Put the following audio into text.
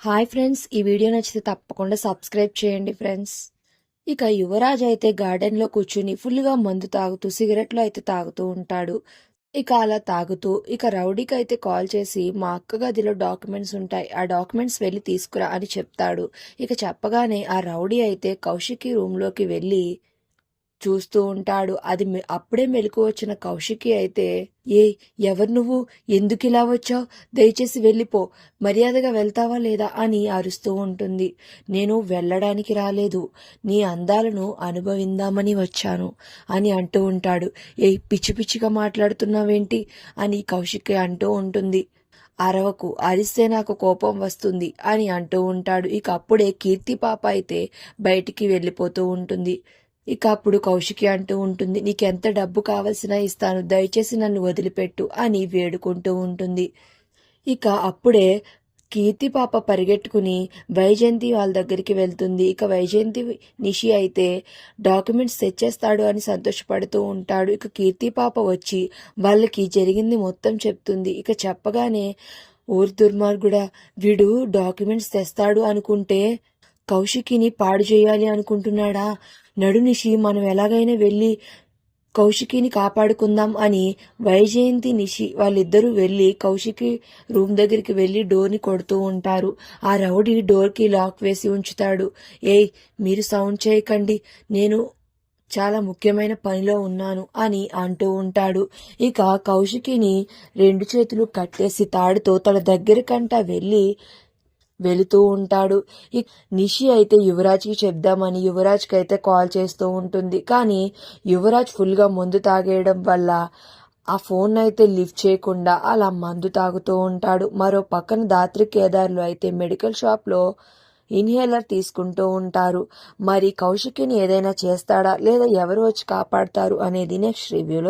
Hi friends ఈ video నచ్చితే తప్పకుండా సబ్స్క్రైబ్ చేయండి ఫ్రెండ్స్ ఇక యువరాజ్ అయితే గార్డెన్లో కూర్చుని ఫుల్గా మందు తాగుతూ సిగరెట్లు అయితే తాగుతూ ఉంటాడు. ఇక అలా తాగుతూ ఇక రౌడీకి అయితే కాల్ చేసి మా అక్క గదిలో డాక్యుమెంట్స్ ఉంటాయి ఆ డాక్యుమెంట్స్ వెళ్ళి తీసుకురా అని చెప్తాడు. ఇక చెప్పగానే ఆ రౌడీ అయితే కౌశికి రూమ్లోకి వెళ్ళి చూస్తూ ఉంటాడు. అది అప్పుడే మెలకు వచ్చిన కౌశికి అయితే ఏ ఎవరు నువ్వు? ఎందుకు ఇలా వచ్చావు? దయచేసి వెళ్ళిపో. మర్యాదగా వెళ్తావా లేదా? అని అరుస్తూ ఉంటుంది. నేను వెళ్ళడానికి రాలేదు. నీ అందాలను అనుభవిందామని వచ్చాను అని అంటూ ఉంటాడు. ఏ పిచ్చి పిచ్చిగా మాట్లాడుతున్నావేంటి? అని కౌశికి అంటూ ఉంటుంది. అరవకు అరిస్తే నాకు కోపం వస్తుంది అని అంటూ ఉంటాడు. ఇక అప్పుడే కీర్తి పాప అయితే బయటికి వెళ్ళిపోతూ ఉంటుంది. ఇక అప్పుడు కౌశికి అంటూ ఉంటుంది నీకెంత డబ్బు కావలసినా ఇస్తాను దయచేసి నన్ను వదిలిపెట్టు అని వేడుకుంటూ ఉంటుంది. ఇక అప్పుడే కీర్తి పాప పరిగెట్టుకుని వైజయంతి వాళ్ళ దగ్గరికి వెళ్తుంది. ఇక వైజయంతి నిషి అయితే డాక్యుమెంట్స్ తెచ్చేస్తాడు అని సంతోషపడుతూ ఉంటాడు. ఇక కీర్తి పాప వచ్చి వాళ్ళకి జరిగింది మొత్తం చెప్తుంది. ఇక చెప్పగానే ఊరి దుర్మార్గుడా వీడు డాక్యుమెంట్స్ తెస్తాడు అనుకుంటే కౌశికిని పాడు చేయాలి అనుకుంటున్నాడా? నడునిషి మనం ఎలాగైనా వెళ్ళి కౌశికిని కాపాడుకుందాం అని వైజయంతి నిషి వాళ్ళిద్దరూ వెళ్ళి కౌశికి రూమ్ దగ్గరికి వెళ్ళి డోర్ని కొడుతూ ఉంటారు. ఆ రౌడీ డోర్కి లాక్ వేసి ఉంచుతాడు. ఏయ్ మీరు సౌండ్ చేయకండి. నేను చాలా ముఖ్యమైన పనిలో ఉన్నాను అని అంటూ ఉంటాడు. ఇక కౌశికిని రెండు చేతులు కట్టేసి తాడుతో తన దగ్గరకంట వెళ్ళి వెళుతూ ఉంటాడు. నిషి అయితే యువరాజ్కి చెప్దామని యువరాజ్కి అయితే కాల్ చేస్తూ ఉంటుంది. కానీ యువరాజ్ ఫుల్గా మందు తాగేయడం వల్ల ఆ ఫోన్ అయితే లిఫ్ట్ చేయకుండా అలా మందు తాగుతూ ఉంటాడు. మరో పక్కన దాత్రి కేదార్లు అయితే మెడికల్ షాప్లో ఇన్హేలర్ తీసుకుంటూ ఉంటారు. మరి కౌశికిని ఏదైనా చేస్తాడా? లేదా ఎవరు వచ్చి కాపాడతారు? అనేది నెక్స్ట్ రివ్యూలో